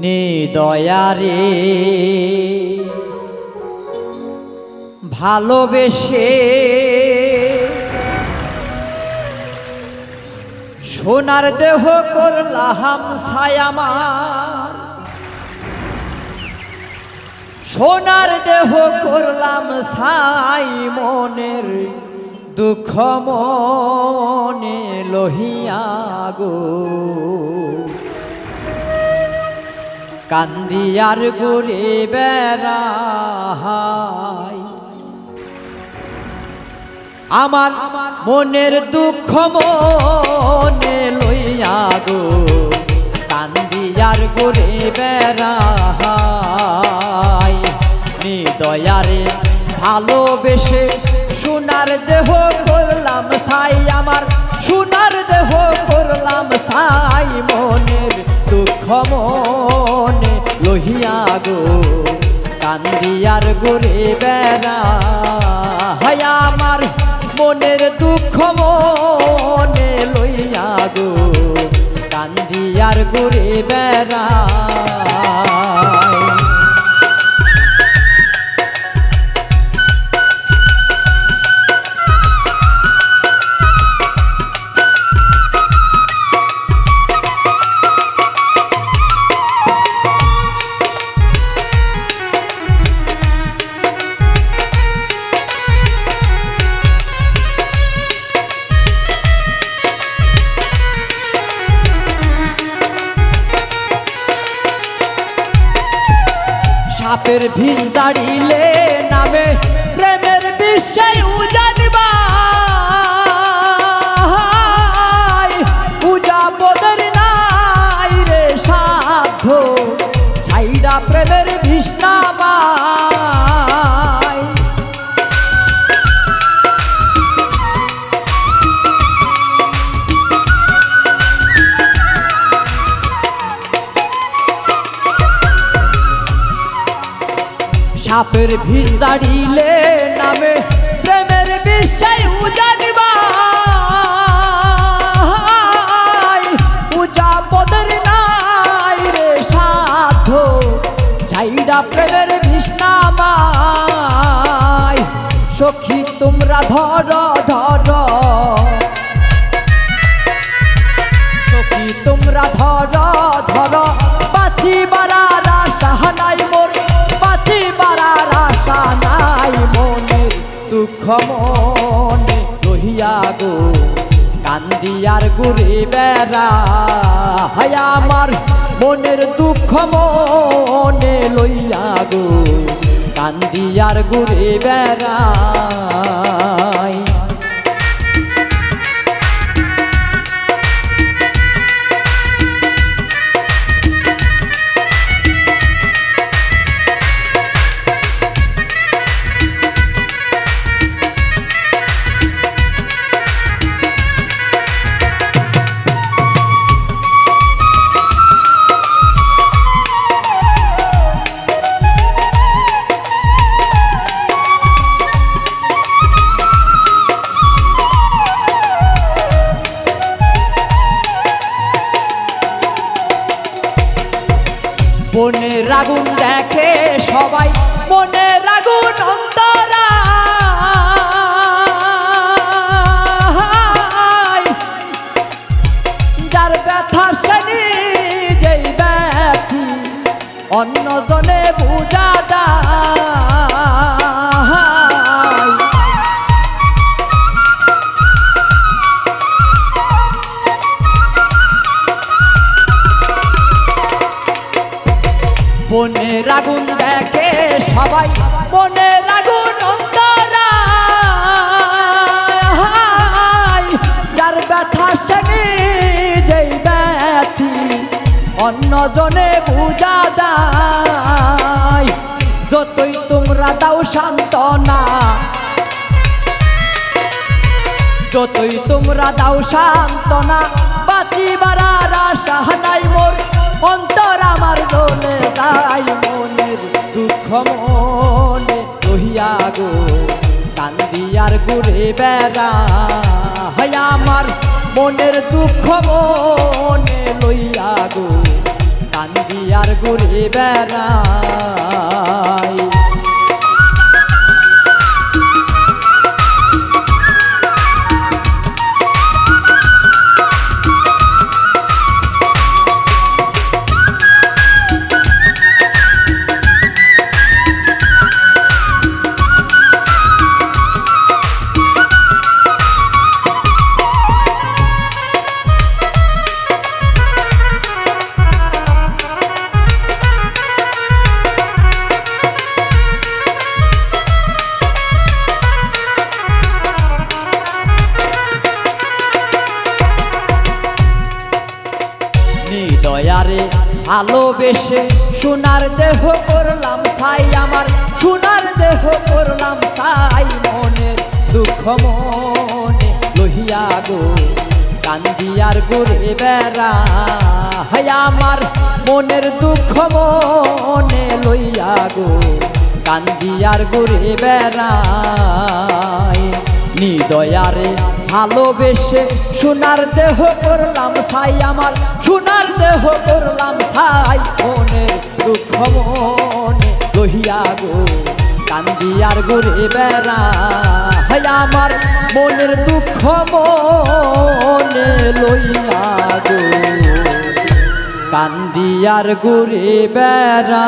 নিদয়ারে। ভালোবেসে সোনার দেহ করলাম ছায়ামার সোনার দেহ করলাম সাই মনের দুঃখ মনে লোহিয়া গো। কান্দিয়ার গুরে বেড়াই আমার মনের দুঃখ মনে লইয়া গো, কান্দিয়ার গুরে বেড়াই নিদয়ারে ভালোবেসে সোনার দেহ করলাম সাই আমার সোনার দেহ করলাম সাই মনের দুঃখ মনে। লহিয়া গো, কান্দিয়ার গোরে বেড়া। হায় আমার মনের দুঃখ মনে লইয়া গো, কান্দিয়ার গোরে বেড়া। সাপের ভিজ দাঁড়িলে নামে সাপের ভিজাড়িলে নামে প্রেমের বিষয় উজানবা। পূজা পদের নাই রে সাধ চাইডা প্রেমের ভিষ্ণামাই সখী, তোমরা ধর ধর। সখী, তোমরা ধর ধর। বাঁচি দুঃখ মনে রহিয়া গো, কান্দিয়ার গুরে বেড়া। হায়া আমার মনের দুঃখ মনে লইয়া গো, কান্দিয়ার গুরে বেড়াই বনের রাগুন দেখে সবাই মনের রাগুন অন্তরা। যার ব্যথা যেই অন্য সান্ত্বনা। যতই তোমরা দাও সান্ত্বনা, বাঁচিবার আর আশা নাই মোর। অন্তর আমার জ্বলে যাই মনের দুঃখ মনে। রহিয়া গো কান্দিয়ার ঘুরে বেড়া। হয় আমার মনের দুঃখ মনে লইয়া গো কান্দিয়ার ঘুরে বেড়াই ভালোবেসে সোনার দেহ করলাম সাই আমার, সোনার দেহ করলাম সাই মনের দুঃখ মনে। লহিয়া গো কান্দিয়ার ঘুরে বেড়া। আমার মনের দুঃখ মনে লইয়া গো কান্দিয়ার ঘুরে বেড়াই নিদয়ারে ভালোবেসে সোনার দেহ করলাম সাই আমার, সোনার দেহ করলাম সাই মনের দুঃখ মনে। লহিয়া গো কান্দিয়ার ঘুরে বেড়া। হায় আমার মনের দুঃখ মনে লইয়া গো। কান্দিয়ার ঘুরে বেড়া